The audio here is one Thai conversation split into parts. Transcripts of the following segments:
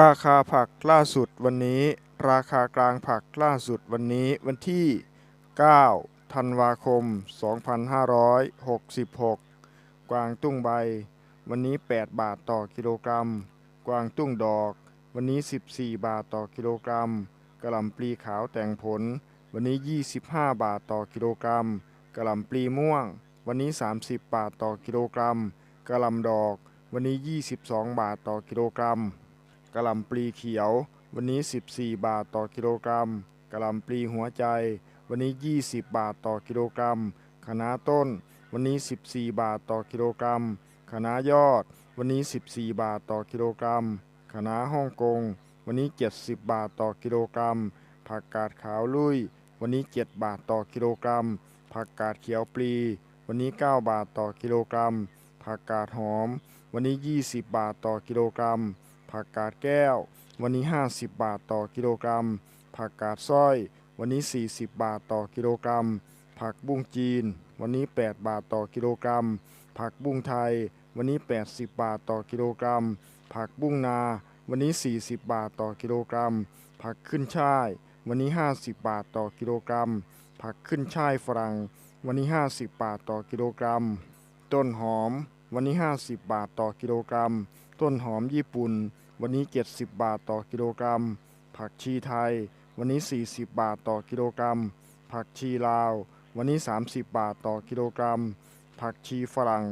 ราคาผักล่าสุดวันนี้ ราคากลางผักล่าสุดวันนี้วันที่ 9 ธันวาคม 2566 กวางตุ้งใบ วันนี้ 8 บาทต่อกิโลกรัม กวางตุ้งดอก วันนี้ 14 บาทต่อกิโลกรัมกะหล่ำปลีขาวแต่งผล วันนี้ 25 บาทต่อกิโลกรัมกะหล่ำปลีม่วง วันนี้ 30 บาทต่อกิโลกรัมกะหล่ำดอก วันนี้ 22 บาทต่อกิโลกรัม กะหล่ำปลีเขียว วันนี้ 14 บาทต่อกิโลกรัมกะหล่ำปลีหัวใจ วันนี้ 20 บาทต่อกิโลกรัมคะน้าต้น วันนี้ 14 บาทต่อกิโลกรัมคะน้ายอด วันนี้ 14 บาทต่อกิโลกรัมคะน้าฮ่องกง วันนี้ 70 บาทต่อกิโลกรัม ผักกาดขาวลุย วันนี้ 7 บาทต่อกิโลกรัม ผักกาดเขียวปลี วันนี้ 9 บาทต่อกิโลกรัม ผักกาดหอม วันนี้ 20 บาทต่อกิโลกรัม ผักกาดแก้ว วันนี้ 50 บาทต่อกิโลกรัม ผักกาดสร้อย วันนี้ 40 บาทต่อกิโลกรัม ผักบุ้งจีน วันนี้ 8 บาทต่อกิโลกรัม ผักบุ้งไทย วันนี้ 80 บาทต่อกิโลกรัม ผักบุ้งนา วันนี้ 40 บาทต่อกิโลกรัม ผักขึ้นช่าย วันนี้ 50 บาทต่อกิโลกรัม ผักขึ้นช่ายฝรั่ง วันนี้ 50 บาทต่อกิโลกรัม ต้นหอมวันนี้ 50 บาทต่อกิโลกรัม ต้นหอมญี่ปุ่น วันนี้ 70 บาทต่อกิโลกรัม ผักชีไทย วันนี้ 40 บาทต่อกิโลกรัม ผักชีลาว วันนี้ 30 บาทต่อกิโลกรัม ผักชีฝรั่ง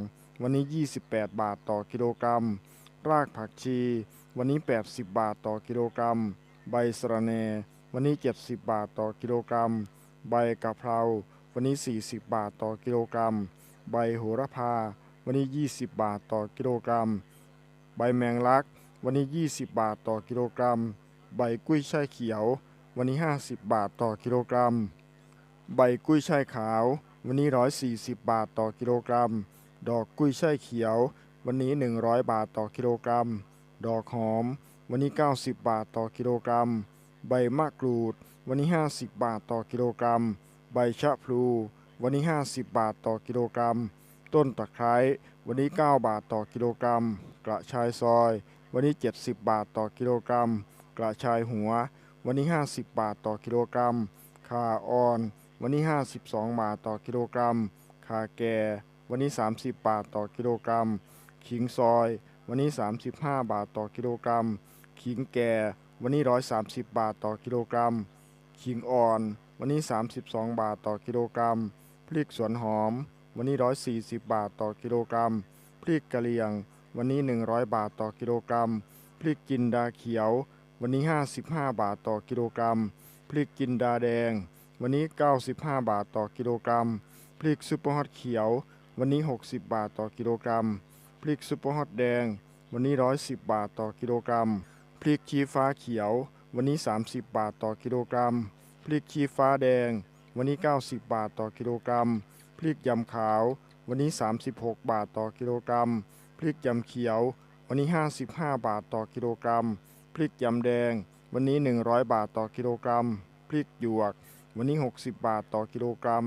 วันนี้ 28 บาทต่อกิโลกรัม รากผักชี วันนี้ 80 บาทต่อกิโลกรัม ใบสะระแหน่วันนี้ 70 บาทต่อกิโลกรัม ใบกะเพรา วันนี้ 40 บาทต่อกิโลกรัม ใบโหระพา วันนี้ 20 บาทต่อกิโลกรัม ใบแมงลัก วันนี้ 20 บาทต่อกิโลกรัม ใบกุ้ยช่ายเขียว วันนี้ 50 บาทต่อกิโลกรัม ใบกุ้ยช่ายขาว วันนี้ 140 บาทต่อกิโลกรัม ดอกกุ้ยช่ายเขียว วันนี้ 100 บาทต่อกิโลกรัม ดอกหอม วันนี้ 90 บาทต่อกิโลกรัม ใบมะกรูด วันนี้ 50 บาทต่อกิโลกรัม ใบชะพลู วันนี้ 50 บาทต่อกิโลกรัม ต้นตะไคร้ วันนี้ 9 บาทต่อกิโลกรัม กระชายซอย วันนี้ 70 บาทต่อกิโลกรัม กระชายหัว วันนี้ 50 บาทต่อกิโลกรัมข่าอ่อน วันนี้ 52 บาทต่อกิโลกรัมข่าแก่ วันนี้ 30 บาทต่อกิโลกรัม ขิงซอย วันนี้ 35 บาทต่อกิโลกรัม ขิงแก่ วันนี้ 130 บาทต่อกิโลกรัม ขิงอ่อน วันนี้ 32 บาทต่อกิโลกรัม พริกสวนหอม วันนี้ 140 บาทต่อกิโลกรัม พริกกะเหรี่ยง วันนี้ 100 บาทต่อกิโลกรัม พริกจินดาเขียว วันนี้ 55 บาทต่อกิโลกรัม พริกจินดาแดง วันนี้ 95 บาทต่อกิโลกรัม พริกซุปเปอร์ฮอตเขียว วันนี้ 60 บาทต่อกิโลกรัม พริกซุปเปอร์ฮอตแดง วันนี้ 110 บาทต่อกิโลกรัม พริกชี้ฟ้าเขียว วันนี้ 30 บาทต่อกิโลกรัม พริกชี้ฟ้าแดง วันนี้ 90 บาทต่อกิโลกรัม พริกยำขาว วันนี้ 36 บาทต่อกิโลกรัม ริกยำเขียว วันนี้ 55 บาทต่อกิโลกรัม พริกยำแดง วันนี้ 100 บาทต่อกิโลกรัม พริกหยวก วันนี้ 60 บาทต่อกิโลกรัม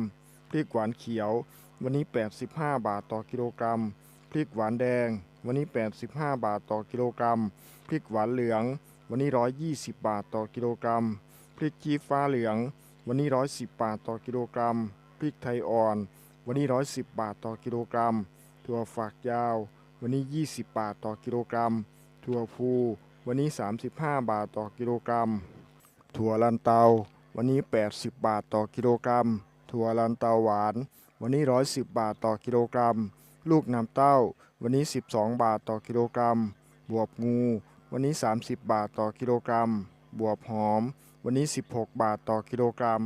พริกหวานเขียว วันนี้ 85 บาทต่อกิโลกรัม พริกหวานแดง วันนี้ 85 บาทต่อกิโลกรัม พริกหวานเหลือง วันนี้ 120 บาทต่อกิโลกรัม พริกชี้ฟ้าเหลือง วันนี้ 110 บาทต่อกิโลกรัม พริกไทยอ่อน วันนี้ 110 บาทต่อกิโลกรัมถั่วฝักยาว วันนี้ 20 บาทต่อกิโลกรัม ถั่วพูวันนี้ 35 บาทต่อกิโลกรัม ถั่วลันเตา วันนี้ 80 บาทต่อกิโลกรัม ถั่วลันเตาหวาน วันนี้ 110 บาทต่อกิโลกรัม ลูกน้ำเต้า วันนี้ 12 บาทต่อกิโลกรัม บวบงู วันนี้ 30 บาทต่อกิโลกรัม บวบหอม วันนี้ 16 บาทต่อกิโลกรัม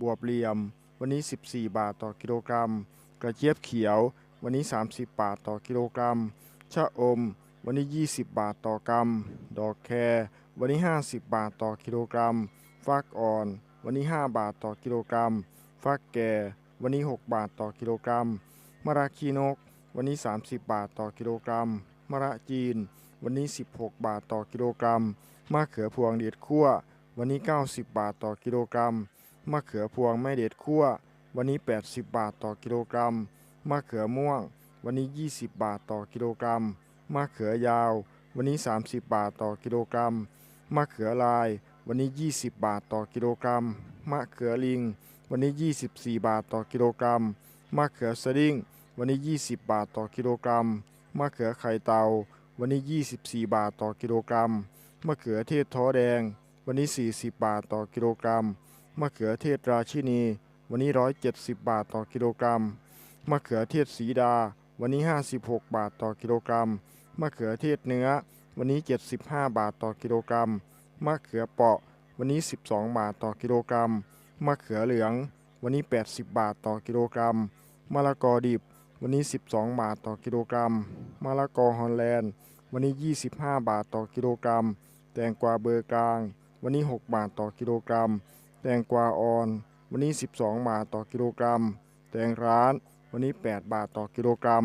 บวบเหลี่ยม วันนี้ 14 บาทต่อกิโลกรัม กระเจี๊ยบเขียว วันนี้ 30 บาทต่อกิโลกรัม ชะอม วันนี้ 20 บาทต่อกรัม ดอกแครวันนี้ 50 บาทต่อกิโลกรัม ฟักอ่อน วันนี้ 5 บาทต่อกิโลกรัม ฟักแก่ วันนี้ 6 บาทต่อกิโลกรัม มะระขีนก วันนี้ 30 บาทต่อกิโลกรัม มะระจีน วันนี้ 16 บาทต่อกิโลกรัม มะเขือพวงเด็ดคั่ววันนี้ 90 บาทต่อกิโลกรัม มะเขือพวงไม่เด็ดคั่ววันนี้ 80 บาทต่อกิโลกรัม มะเขือม่วง วันนี้ 20 บาทต่อกิโลกรัมมะเขือยาว วันนี้ 30 บาทต่อกิโลกรัมมะเขือลาย วันนี้ 20 บาทต่อกิโลกรัมมะเขือลิง วันนี้ 24 บาทต่อกิโลกรัมมะเขือสดิ้ง วันนี้ 20 บาทต่อกิโลกรัมมะเขือไข่เตา วันนี้ 24 บาทต่อกิโลกรัมมะเขือเทศท้อแดง วันนี้ 40 บาทต่อกิโลกรัมมะเขือเทศราชินี วันนี้ 170 บาทต่อกิโลกรัม มะเขือเทศสีดา วันนี้ 56 บาทต่อกิโลกรัม มะเขือเทศเนื้อ วันนี้ 75 บาทต่อกิโลกรัม มะเขือเปาะ วันนี้ 12 บาทต่อกิโลกรัม มะเขือเหลือง วันนี้ 80 บาทต่อกิโลกรัม มะละกอดิบ วันนี้ 12 บาทต่อกิโลกรัม มะละกอฮอลแลนด์ วันนี้ 25 บาทต่อกิโลกรัม แตงกวาเบอร์กลาง วันนี้ 6 บาทต่อกิโลกรัม แตงกวาออน วันนี้ 12 บาทต่อกิโลกรัม แตงร้าน วันนี้ 8 บาทต่อกิโลกรัม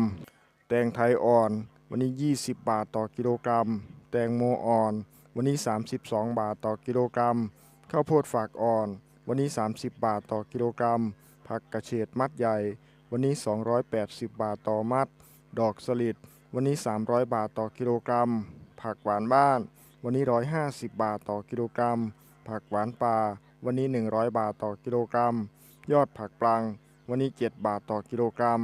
แตงไทยอ่อน วันนี้ 20 บาทต่อกิโลกรัม แตงโมอ่อน วันนี้ 32 บาทต่อกิโลกรัม ข้าวโพดฝากอ่อน วันนี้ 30 บาทต่อกิโลกรัม ผักกระเฉดมัดใหญ่ วันนี้ 280 บาทต่อมัด ดอกสลิด วันนี้ 300 บาทต่อกิโลกรัม ผักหวานบ้าน วันนี้ 150 บาทต่อกิโลกรัม ผักหวานป่า วันนี้ 100 บาทต่อกิโลกรัม ยอดผักปลัง วันนี้ 7 บาทต่อกิโลกรัม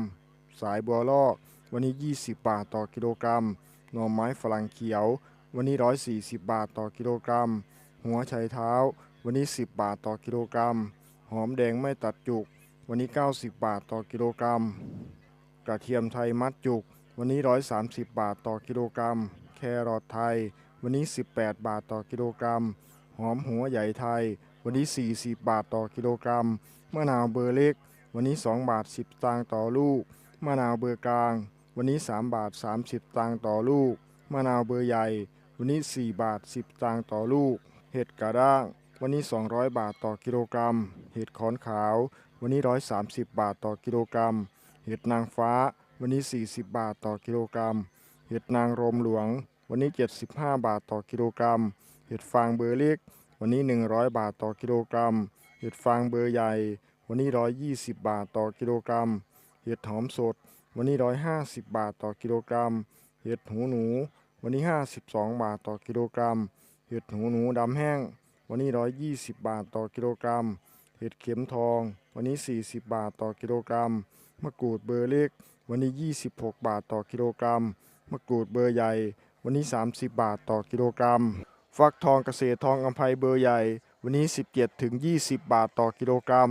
สายบัวลอก วันนี้ 20 บาทต่อกิโลกรัม หน่อไม้ฝรั่งเขียว วันนี้ 140 บาทต่อกิโลกรัม หัวไชเท้า วันนี้ 10 บาทต่อกิโลกรัม หอมแดงไม่ตัดจุก วันนี้ 90 บาทต่อกิโลกรัม กระเทียมไทยมัดจุก วันนี้ 130 บาทต่อกิโลกรัม แครอทไทย วันนี้ 18 บาทต่อกิโลกรัม หอมหัวใหญ่ไทย วันนี้ 40 บาทต่อกิโลกรัม มะนาวเบอร์เล็ก วันนี้ 2 บาท 10ตางต่อลูก มะนาวเบอร์กลาง วันนี้ 3 บาท 30สตางต่อลูก มะนาวเบอร์ใหญ่ วันนี้ 4 บาท 10ตางต่อลูก เห็ดกระด้าง วันนี้ 200 บาทต่อกิโลกรัม เห็ดขอนขาว วันนี้ 130 บาทต่อกิโลกรัม เห็ดนางฟ้า วันนี้ 40 บาทต่อกิโลกรัม เห็ดนางรมหลวง วันนี้ 75 บาทต่อกิโลกรัม เห็ดฟางเบอร์เล็ก วันนี้ 100 บาทต่อกิโลกรัม เห็ดฟางเบอร์ใหญ่ วันนี้ 120 บาทต่อกิโลกรัม เห็ดหอมสด วันนี้ 150 บาทต่อกิโลกรัม เห็ดหูหนู วันนี้ 52 บาทต่อกิโลกรัม เห็ดหูหนูดำแห้ง วันนี้ 120 บาทต่อกิโลกรัม เห็ดเข็มทอง วันนี้ 40 บาทต่อกิโลกรัม มะกรูดเบอร์เล็ก วันนี้ 26 บาทต่อกิโลกรัม มะกรูดเบอร์ใหญ่ วันนี้ 30 บาทต่อกิโลกรัม ฟักทองเกษตรทองอัมภัยเบอร์ใหญ่ วันนี้ 17ถึง20 บาทต่อกิโลกรัม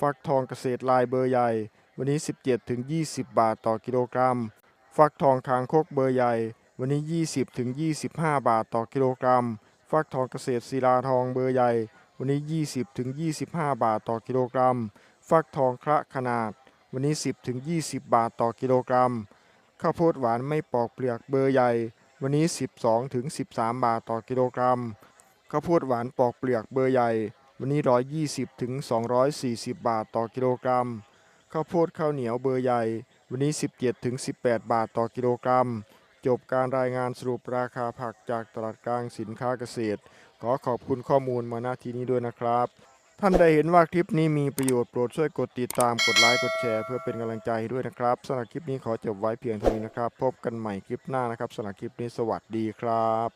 ฟักทองเกษตรลายเบอร์ใหญ่ วันนี้ 17ถึง20 บาทต่อกิโลกรัม ฟักทองคางคกเบอร์ใหญ่ วันนี้ 20ถึง25 บาทต่อกิโลกรัม ฟักทองเกษตรศิลาทองเบอร์ใหญ่ วันนี้ 20ถึง25 บาทต่อกิโลกรัม ฟักทองคระขนาด วันนี้ 10ถึง20 บาทต่อกิโลกรัม ข้าวโพดหวานไม่ปอกเปลือกเบอร์ใหญ่ วันนี้ 12ถึง13 บาทต่อกิโลกรัม ข้าวโพดหวานปอกเปลือกเบอร์ใหญ่ วันนี้ 120ถึง240 บาทต่อกิโลกรัม ข้าวโพดข้าวเหนียวเบอร์ใหญ่ วันนี้ 17ถึง18 บาทต่อกิโลกรัม จบการรายงานสรุปราคาผักจากตลาดกลางสินค้าเกษตร ขอขอบคุณข้อมูลมาณที่นี้ด้วยนะครับ ท่านใดเห็นว่าคลิปนี้มีประโยชน์โปรดช่วยกดติดตามกดไลค์กดแชร์เพื่อเป็นกำลังใจด้วยนะครับสำหรับคลิปนี้ขอจบไว้เพียงเท่านี้นะครับ พบกันใหม่คลิปหน้านะครับสำหรับคลิปนี้สวัสดีครับ